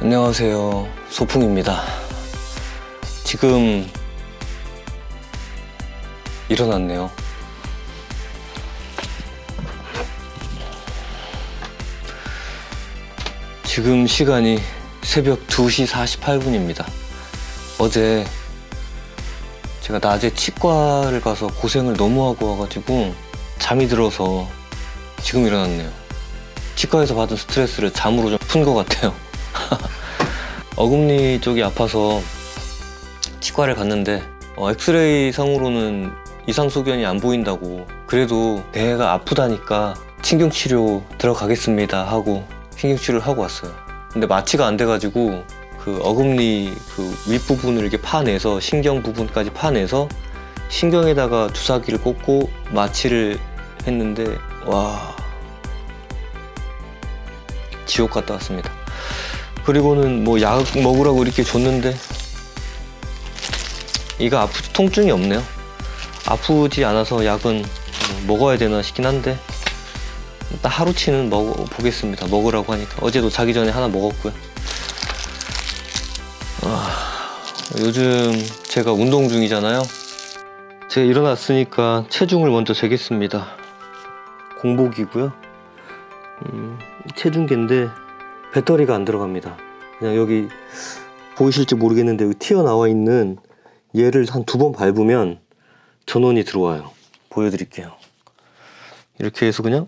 안녕하세요. 소풍입니다. 지금 일어났네요. 지금 시간이 새벽 2시 48분입니다. 어제 제가 낮에 치과를 가서 고생을 너무 하고 와가지고 잠이 들어서 지금 일어났네요. 치과에서 받은 스트레스를 잠으로 좀 푼 것 같아요. 어금니 쪽이 아파서 치과를 갔는데 어, 엑스레이 상으로는 이상 소견이 안 보인다고 그래도 뇌가 아프다니까 신경 치료 들어가겠습니다 하고 신경 치료를 하고 왔어요. 근데 마취가 안 돼가지고 그 어금니 그 윗부분을 이렇게 파내서 신경 부분까지 파내서 신경에다가 주사기를 꽂고 마취를 했는데 와 지옥 갔다 왔습니다. 그리고는 뭐 약 먹으라고 이렇게 줬는데 이가 아프 통증이 없네요. 아프지 않아서 약은 어, 먹어야 되나 싶긴 한데 일단 하루치는 먹어 보겠습니다. 먹으라고 하니까 어제도 자기 전에 하나 먹었고요. 아, 요즘 제가 운동 중이잖아요. 제가 일어났으니까 체중을 먼저 재겠습니다. 공복이고요. 음, 체중계인데 배터리가 안 들어갑니다. 그냥 여기 보이실지 모르겠는데 여기 튀어나와 있는 얘를 한 두 번 밟으면 전원이 들어와요. 보여드릴게요. 이렇게 해서 그냥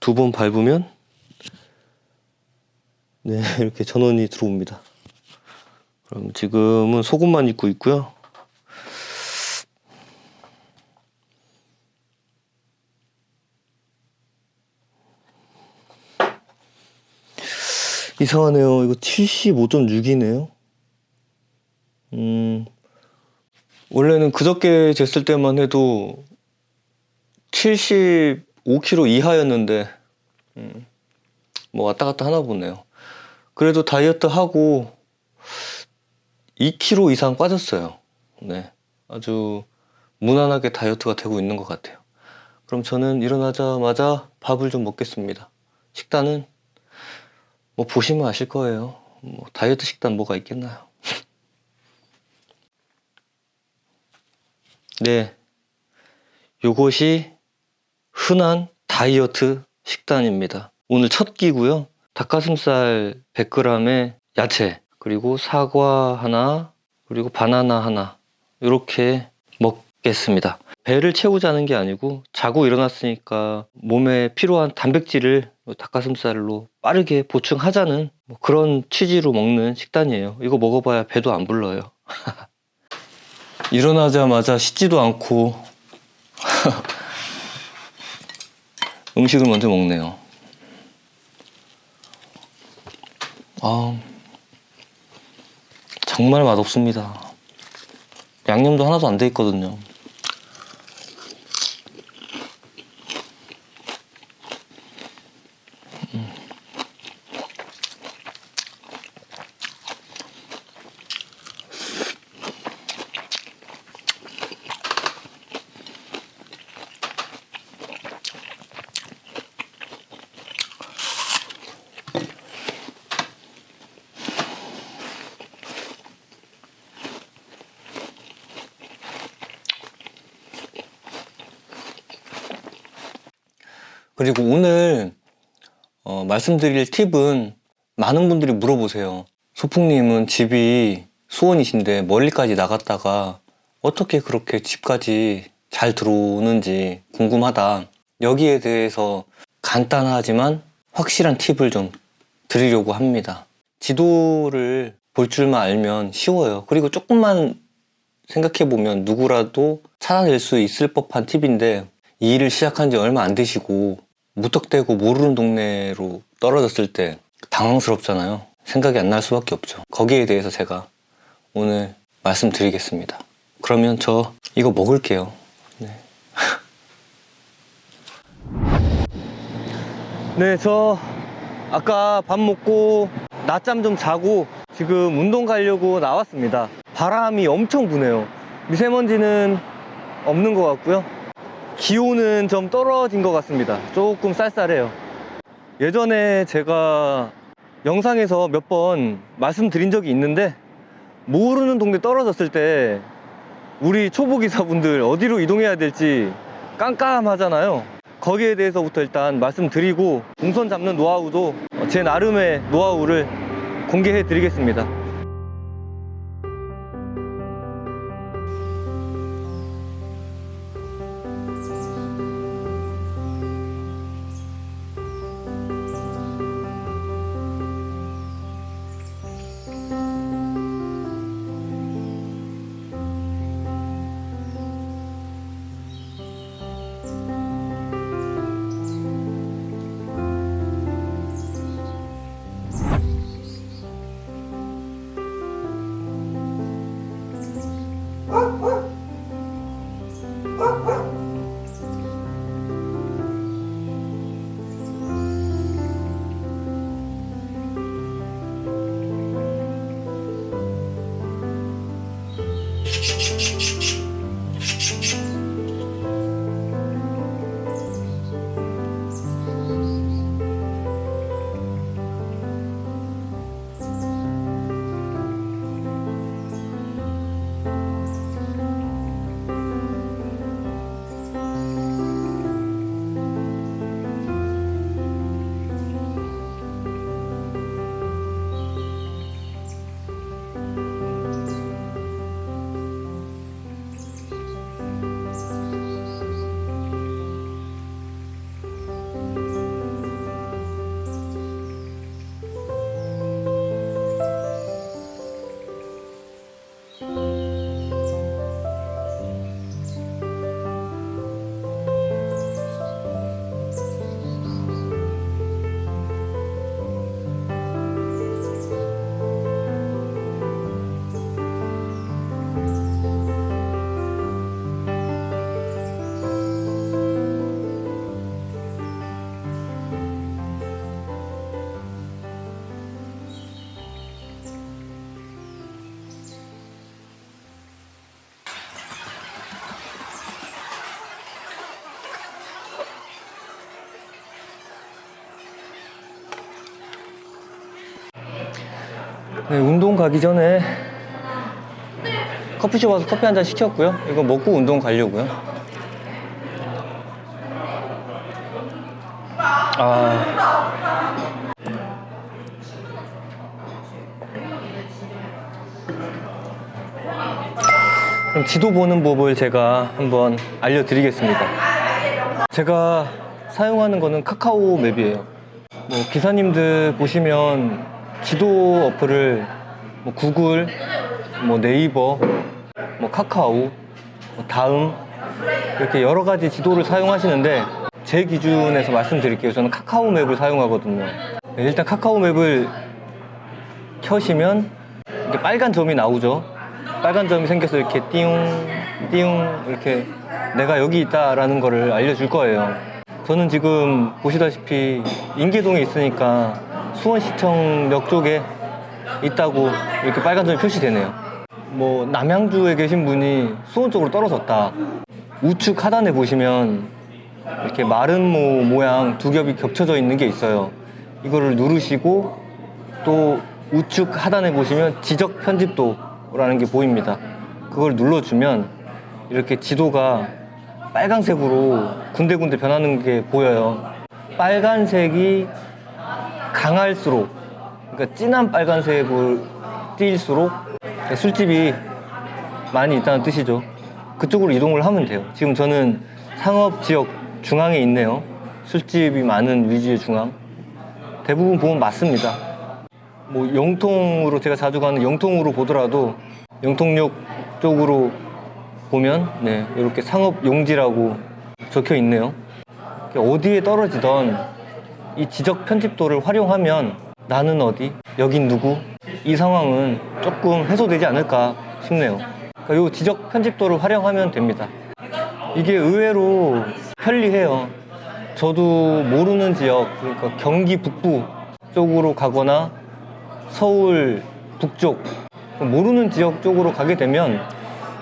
두 번 밟으면 네 이렇게 전원이 들어옵니다. 그럼 지금은 속옷만 입고 있고요. 이상하네요. 이거 75.6이네요. 음, 원래는 그저께 쟀을 때만 해도 75kg 이하였는데, 음, 뭐 왔다 갔다 하나 보네요. 그래도 다이어트 하고 2kg 이상 빠졌어요. 네. 아주 무난하게 다이어트가 되고 있는 것 같아요. 그럼 저는 일어나자마자 밥을 좀 먹겠습니다. 식단은 뭐 보시면 아실 거예요. 뭐 다이어트 식단 뭐가 있겠나요? 네. 요것이 흔한 다이어트 식단입니다. 오늘 첫 끼고요. 닭가슴살 100g에 야채, 그리고 사과 하나, 그리고 바나나 하나. 이렇게 먹겠습니다. 배를 채우자는 게 아니고 자고 일어났으니까 몸에 필요한 단백질을 닭가슴살로 빠르게 보충하자는 뭐 그런 취지로 먹는 식단이에요. 이거 먹어봐야 배도 안 불러요. 일어나자마자 씻지도 않고 음식을 먼저 먹네요. 아, 정말 맛없습니다. 양념도 하나도 안 돼 있거든요. 그리고 오늘 어, 말씀드릴 팁은 많은 분들이 물어보세요. 소풍님은 집이 수원이신데 멀리까지 나갔다가 어떻게 그렇게 집까지 잘 들어오는지 궁금하다. 여기에 대해서 간단하지만 확실한 팁을 좀 드리려고 합니다. 지도를 볼 줄만 알면 쉬워요. 그리고 조금만 생각해 보면 누구라도 찾아낼 수 있을 법한 팁인데 이 일을 시작한 지 얼마 안 되시고 무턱대고 모르는 동네로 떨어졌을 때 당황스럽잖아요. 생각이 안 날 수밖에 없죠. 거기에 대해서 제가 오늘 말씀드리겠습니다. 그러면 저 이거 먹을게요. 네. 네, 저 아까 밥 먹고 낮잠 좀 자고 지금 운동 가려고 나왔습니다. 바람이 엄청 부네요. 미세먼지는 없는 것 같고요. 기온은 좀 떨어진 것 같습니다. 조금 쌀쌀해요. 예전에 제가 영상에서 몇 번 말씀드린 적이 있는데 모르는 동네 떨어졌을 때 우리 초보 기사분들 어디로 이동해야 될지 깜깜하잖아요. 거기에 대해서부터 일단 말씀드리고 동선 잡는 노하우도 제 나름의 노하우를 공개해 드리겠습니다. 네, 운동 가기 전에 커피숍 와서 커피 한 잔 시켰고요. 이거 먹고 운동 가려고요. 아. 그럼 지도 보는 법을 제가 한번 알려드리겠습니다. 제가 사용하는 거는 카카오 맵이에요. 뭐 기사님들 보시면 지도 어플을 뭐 구글, 뭐 네이버, 뭐 카카오, 뭐 다음 이렇게 여러 가지 지도를 사용하시는데 제 기준에서 말씀드릴게요. 저는 카카오 맵을 사용하거든요. 네, 일단 카카오 맵을 켜시면 이렇게 빨간 점이 나오죠. 빨간 점이 생겨서 이렇게 띠용 띠용 이렇게 내가 여기 있다라는 거를 알려줄 거예요. 저는 지금 보시다시피 인계동에 있으니까 수원시청역 쪽에 있다고 이렇게 빨간 점이 표시되네요. 뭐 남양주에 계신 분이 수원 쪽으로 떨어졌다. 우측 하단에 보시면 이렇게 마른 모 모양 두 겹이 겹쳐져 있는 게 있어요. 이거를 누르시고 또 우측 하단에 보시면 지적 편집도라는 게 보입니다. 그걸 눌러주면 이렇게 지도가 빨간색으로 군데군데 변하는 게 보여요. 빨간색이 강할수록, 그러니까 진한 빨간색을 띌수록 술집이 많이 있다는 뜻이죠. 그쪽으로 이동을 하면 돼요. 지금 저는 상업 지역 중앙에 있네요. 술집이 많은 위주의 중앙. 대부분 보면 맞습니다. 뭐 영통으로 제가 자주 가는 영통으로 보더라도 영통역 쪽으로 보면 네 이렇게 상업 용지라고 적혀 있네요. 어디에 떨어지던 이 지적 편집도를 활용하면 나는 어디, 여긴 누구 이 상황은 조금 해소되지 않을까 싶네요. 그러니까 이 지적 편집도를 활용하면 됩니다. 이게 의외로 편리해요. 저도 모르는 지역, 그러니까 경기 북부 쪽으로 가거나 서울 북쪽, 모르는 지역 쪽으로 가게 되면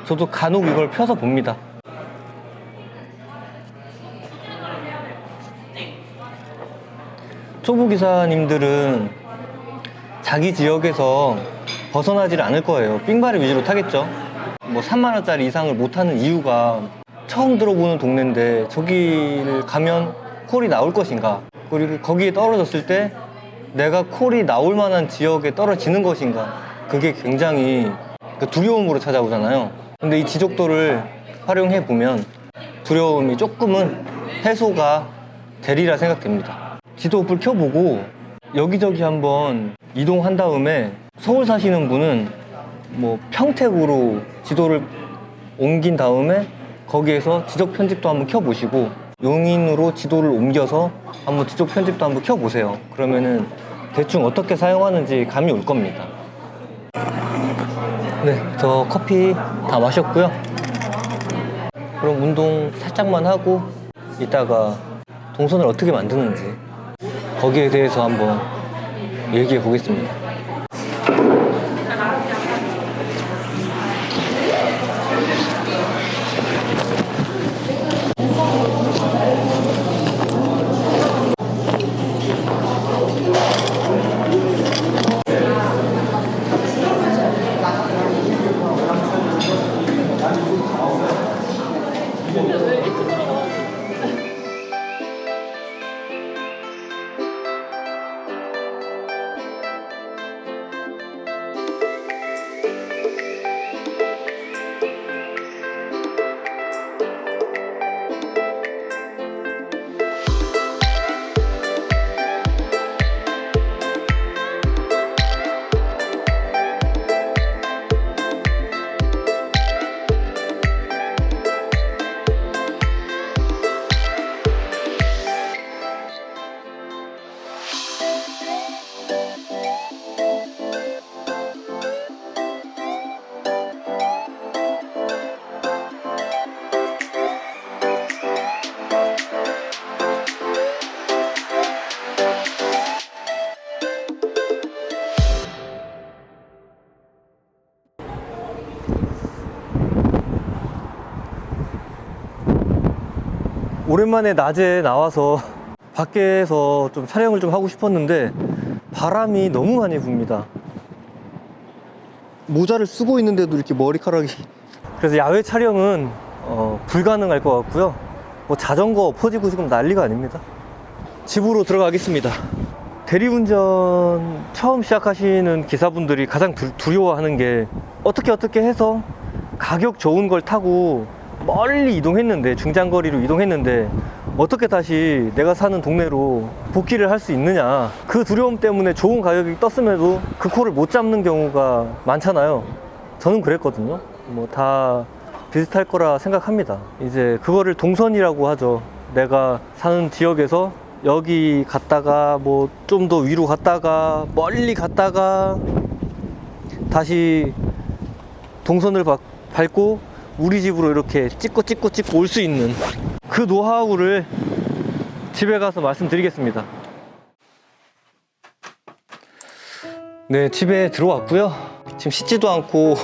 저도 간혹 이걸 펴서 봅니다. 초보 기사님들은 자기 지역에서 벗어나질 않을 거예요. 삥바리 위주로 타겠죠. 뭐 3만 원짜리 이상을 못 하는 이유가 처음 들어보는 동네인데 저기를 가면 콜이 나올 것인가? 그리고 거기에 떨어졌을 때 내가 콜이 나올 만한 지역에 떨어지는 것인가? 그게 굉장히 그 두려움으로 찾아오잖아요. 근데 이 지적도를 활용해 보면 두려움이 조금은 해소가 되리라 생각됩니다. 지도 불 켜보고 여기저기 한번 이동한 다음에 서울 사시는 분은 뭐 평택으로 지도를 옮긴 다음에 거기에서 지적 편집도 한번 켜보시고 용인으로 지도를 옮겨서 한번 지적 편집도 한번 켜보세요. 그러면은 대충 어떻게 사용하는지 감이 올 겁니다. 네, 저 커피 다 마셨고요. 그럼 운동 살짝만 하고 이따가 동선을 어떻게 만드는지 거기에 대해서 한번 얘기해 보겠습니다. 오랜만에 낮에 나와서 밖에서 좀 촬영을 좀 하고 싶었는데 바람이 너무 많이 붑니다. 모자를 쓰고 있는데도 이렇게 머리카락이 그래서 야외 촬영은 어, 불가능할 것 같고요. 뭐 자전거 퍼지고 지금 난리가 아닙니다. 집으로 들어가겠습니다. 대리운전 처음 시작하시는 기사분들이 가장 두, 두려워하는 게 어떻게 어떻게 해서 가격 좋은 걸 타고 멀리 이동했는데 중장거리로 이동했는데 어떻게 다시 내가 사는 동네로 복귀를 할 수 있느냐. 그 두려움 때문에 좋은 가격이 떴음에도 그 코를 못 잡는 경우가 많잖아요. 저는 그랬거든요. 뭐 다 비슷할 거라 생각합니다. 이제 그거를 동선이라고 하죠. 내가 사는 지역에서 여기 갔다가 뭐 좀 더 위로 갔다가 멀리 갔다가 다시 동선을 바- 밟고 우리 집으로 이렇게 찍고 찍고 찍고 올 수 있는 그 노하우를 집에 가서 말씀드리겠습니다. 네, 집에 들어왔고요. 지금 씻지도 않고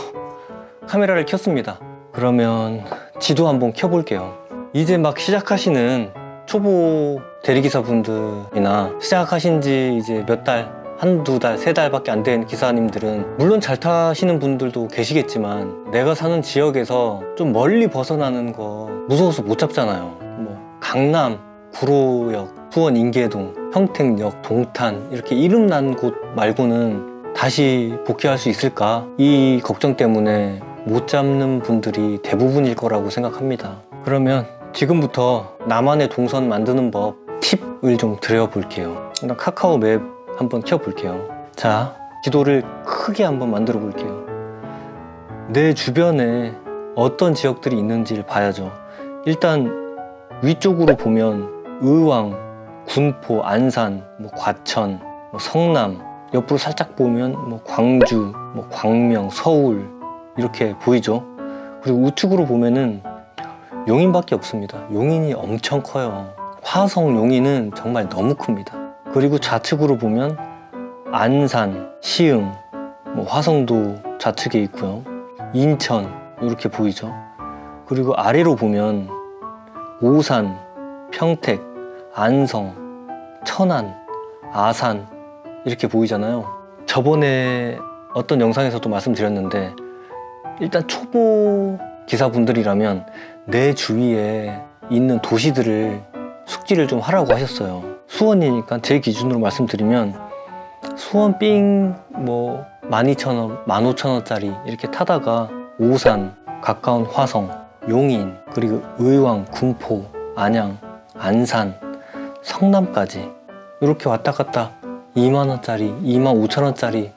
카메라를 켰습니다. 그러면 지도 한번 켜볼게요. 이제 막 시작하시는 초보 대리기사분들이나 시작하신 지 이제 몇 달, 한두 달, 세 달밖에 안 된 기사님들은 물론 잘 타시는 분들도 계시겠지만 내가 사는 지역에서 좀 멀리 벗어나는 거 무서워서 못 잡잖아요. 뭐 강남, 구로역, 수원 인계동, 평택역, 동탄 이렇게 이름 난 곳 말고는 다시 복귀할 수 있을까? 이 걱정 때문에 못 잡는 분들이 대부분일 거라고 생각합니다. 그러면 지금부터 나만의 동선 만드는 법 팁을 좀 드려볼게요. 일단 카카오 맵 한번 켜볼게요. 자, 지도를 크게 한번 만들어 볼게요. 내 주변에 어떤 지역들이 있는지를 봐야죠. 일단 위쪽으로 보면 의왕, 군포, 안산, 뭐 과천, 뭐 성남, 옆으로 살짝 보면 뭐 광주, 뭐 광명, 서울 이렇게 보이죠. 그리고 우측으로 보면은 용인밖에 없습니다. 용인이 엄청 커요. 화성 용인은 정말 너무 큽니다. 그리고 좌측으로 보면 안산, 시흥, 뭐 화성도 좌측에 있고요. 인천 이렇게 보이죠. 그리고 아래로 보면 오산, 평택, 안성, 천안, 아산 이렇게 보이잖아요. 저번에 어떤 영상에서도 말씀드렸는데 일단 초보 기사분들이라면 내 주위에 있는 도시들을 숙지를 좀 하라고 하셨어요. 수원이니까 제 기준으로 말씀드리면 수원 삥뭐 12,000원, 15,000원짜리 이렇게 타다가 오산, 가까운 화성, 용인, 그리고 의왕, 군포, 안양, 안산, 성남까지 이렇게 왔다 갔다 2만 원짜리, 2만 5천 원짜리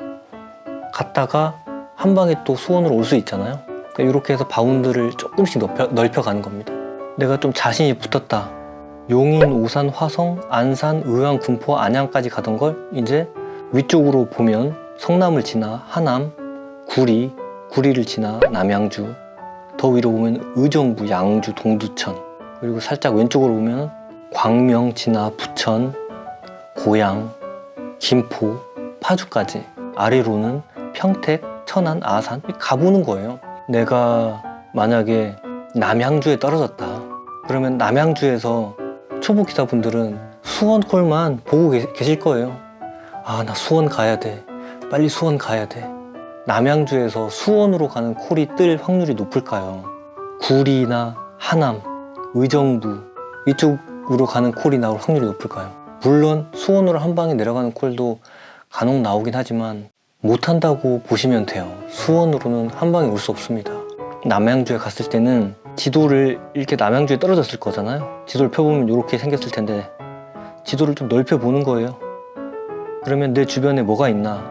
갔다가 한 방에 또 수원으로 올 수 있잖아요. 그러니까 이렇게 해서 바운드를 조금씩 넓혀, 넓혀가는 겁니다. 내가 좀 자신이 붙었다. 용인, 오산, 화성, 안산, 의왕, 군포, 안양까지 가던 걸 이제 위쪽으로 보면 성남을 지나 하남, 구리, 구리를 지나 남양주, 더 위로 보면 의정부, 양주, 동두천, 그리고 살짝 왼쪽으로 보면 광명, 진화, 부천, 고양, 김포, 파주까지 아래로는 평택, 천안, 아산 가보는 거예요. 내가 만약에 남양주에 떨어졌다. 그러면 남양주에서 초보 기사분들은 수원 콜만 보고 계- 계실 거예요. 아, 나 수원 가야 돼. 빨리 수원 가야 돼. 남양주에서 수원으로 가는 콜이 뜰 확률이 높을까요? 구리나 하남, 의정부 이쪽으로 가는 콜이 나올 확률이 높을까요? 물론 수원으로 한 방에 내려가는 콜도 간혹 나오긴 하지만 못한다고 보시면 돼요. 수원으로는 한 방에 올 수 없습니다. 남양주에 갔을 때는 지도를 이렇게 남양주에 떨어졌을 거잖아요. 지도를 펴보면 이렇게 생겼을 텐데 지도를 좀 넓혀 보는 거예요. 그러면 내 주변에 뭐가 있나?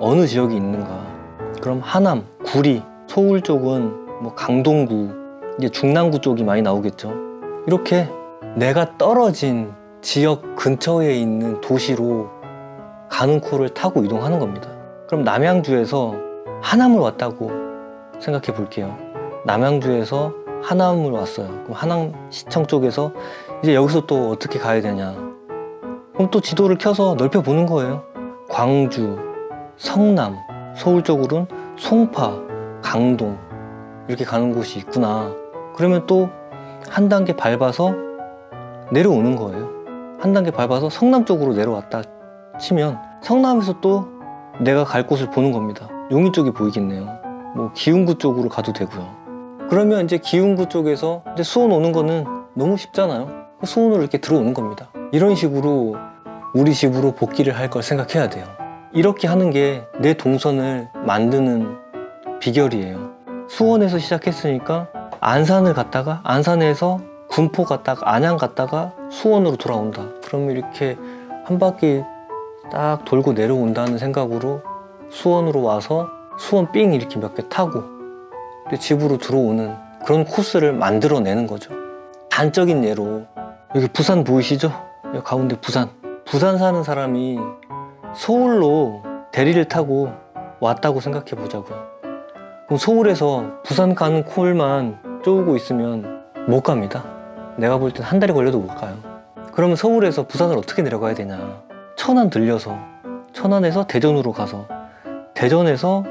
어느 지역이 있는가? 그럼 하남, 구리, 서울 쪽은 뭐 강동구, 이제 중랑구 쪽이 많이 나오겠죠. 이렇게 내가 떨어진 지역 근처에 있는 도시로 가는 코를 타고 이동하는 겁니다. 그럼 남양주에서 하남을 왔다고 생각해 볼게요. 남양주에서 하남을 왔어요. 그럼 하남 시청 쪽에서 이제 여기서 또 어떻게 가야 되냐? 그럼 또 지도를 켜서 넓혀 보는 거예요. 광주, 성남, 서울 쪽으로는 송파, 강동 이렇게 가는 곳이 있구나. 그러면 또 한 단계 밟아서 내려오는 거예요. 한 단계 밟아서 성남 쪽으로 내려왔다 치면 성남에서 또 내가 갈 곳을 보는 겁니다. 용인 쪽이 보이겠네요. 뭐 기흥구 쪽으로 가도 되고요. 그러면 이제 기흥구 쪽에서 이제 수원 오는 거는 너무 쉽잖아요. 수원으로 이렇게 들어오는 겁니다. 이런 식으로 우리 집으로 복귀를 할 걸 생각해야 돼요. 이렇게 하는 게 내 동선을 만드는 비결이에요. 수원에서 시작했으니까 안산을 갔다가 안산에서 군포 갔다가 안양 갔다가 수원으로 돌아온다. 그러면 이렇게 한 바퀴 딱 돌고 내려온다는 생각으로 수원으로 와서 수원 삥 이렇게 몇 개 타고 집으로 들어오는 그런 코스를 만들어내는 거죠. 단적인 예로 여기 부산 보이시죠? 여기 가운데 부산. 부산 사는 사람이 서울로 대리를 타고 왔다고 생각해 보자고요. 그럼 서울에서 부산 가는 콜만 쪼고 있으면 못 갑니다. 내가 볼 땐 한 달이 걸려도 못 가요. 그러면 서울에서 부산을 어떻게 내려가야 되냐? 천안 들려서 천안에서 대전으로 가서 대전에서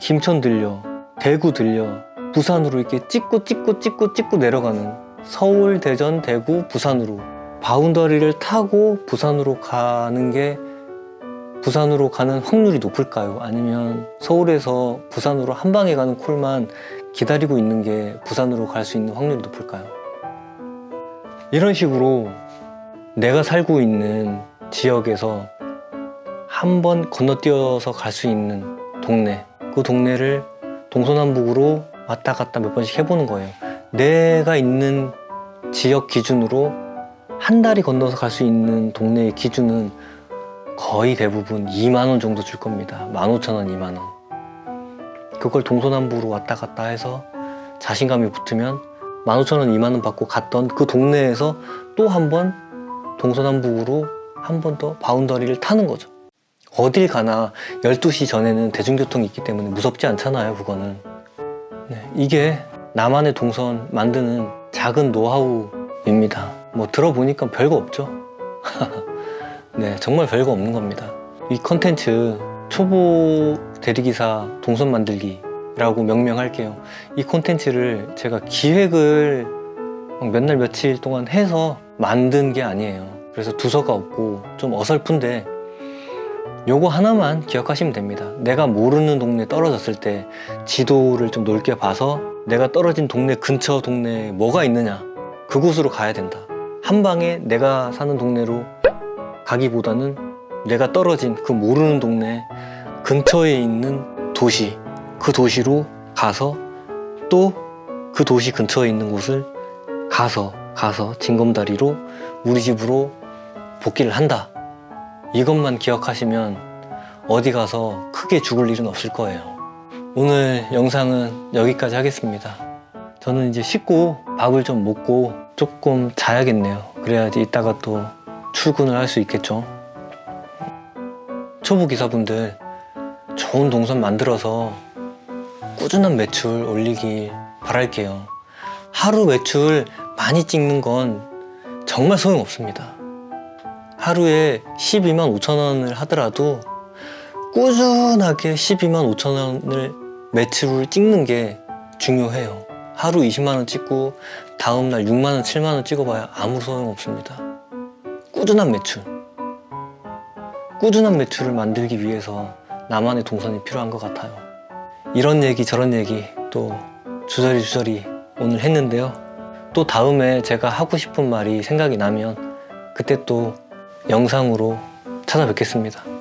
김천 들려 대구 들려 부산으로 이렇게 찍고 찍고 찍고 찍고 내려가는 서울 대전 대구 부산으로 바운더리를 타고 부산으로 가는 게 부산으로 가는 확률이 높을까요? 아니면 서울에서 부산으로 한 방에 가는 콜만 기다리고 있는 게 부산으로 갈 수 있는 확률이 높을까요? 이런 식으로 내가 살고 있는 지역에서 한 번 건너뛰어서 갈 수 있는 동네, 그 동네를 동서남북으로 왔다 갔다 몇 번씩 해보는 거예요. 내가 있는 지역 기준으로 한 달이 건너서 갈 수 있는 동네의 기준은 거의 대부분 2만 원 정도 줄 겁니다. 15,000원, 2만 원. 그걸 동서남북으로 왔다 갔다 해서 자신감이 붙으면 15,000원, 2만 원 받고 갔던 그 동네에서 또 한 번 동서남북으로 한 번 더 바운더리를 타는 거죠. 어딜 가나 12시 전에는 대중교통이 있기 때문에 무섭지 않잖아요, 그거는. 네, 이게 나만의 동선 만드는 작은 노하우입니다. 뭐 들어보니까 별거 없죠. 네, 정말 별거 없는 겁니다. 이 컨텐츠 초보 대리기사 동선 만들기라고 명명할게요. 이 콘텐츠를 제가 기획을 몇 날 며칠 동안 해서 만든 게 아니에요. 그래서 두서가 없고 좀 어설픈데 요거 하나만 기억하시면 됩니다. 내가 모르는 동네에 떨어졌을 때 지도를 좀 넓게 봐서 내가 떨어진 동네 근처 동네에 뭐가 있느냐 그곳으로 가야 된다. 한 방에 내가 사는 동네로 가기보다는 내가 떨어진 그 모르는 동네 근처에 있는 도시 그 도시로 가서 또 그 도시 근처에 있는 곳을 가서 가서 징검다리로 우리 집으로 복귀를 한다. 이것만 기억하시면 어디 가서 크게 죽을 일은 없을 거예요. 오늘 영상은 여기까지 하겠습니다. 저는 이제 씻고 밥을 좀 먹고 조금 자야겠네요. 그래야지 이따가 또 출근을 할 수 있겠죠. 초보 기사분들 좋은 동선 만들어서 꾸준한 매출 올리길 바랄게요. 하루 매출 많이 찍는 건 정말 소용없습니다. 하루에 12만 5천 원을 하더라도 꾸준하게 12만 5천 원을 매출을 찍는 게 중요해요. 하루 20만 원 찍고 다음 날 6만 원, 7만 원 찍어봐야 아무 소용 없습니다. 꾸준한 매출. 꾸준한 매출을 만들기 위해서 나만의 동선이 필요한 것 같아요. 이런 얘기 저런 얘기 또 주저리 주저리 오늘 했는데요. 또 다음에 제가 하고 싶은 말이 생각이 나면 그때 또 영상으로 찾아뵙겠습니다.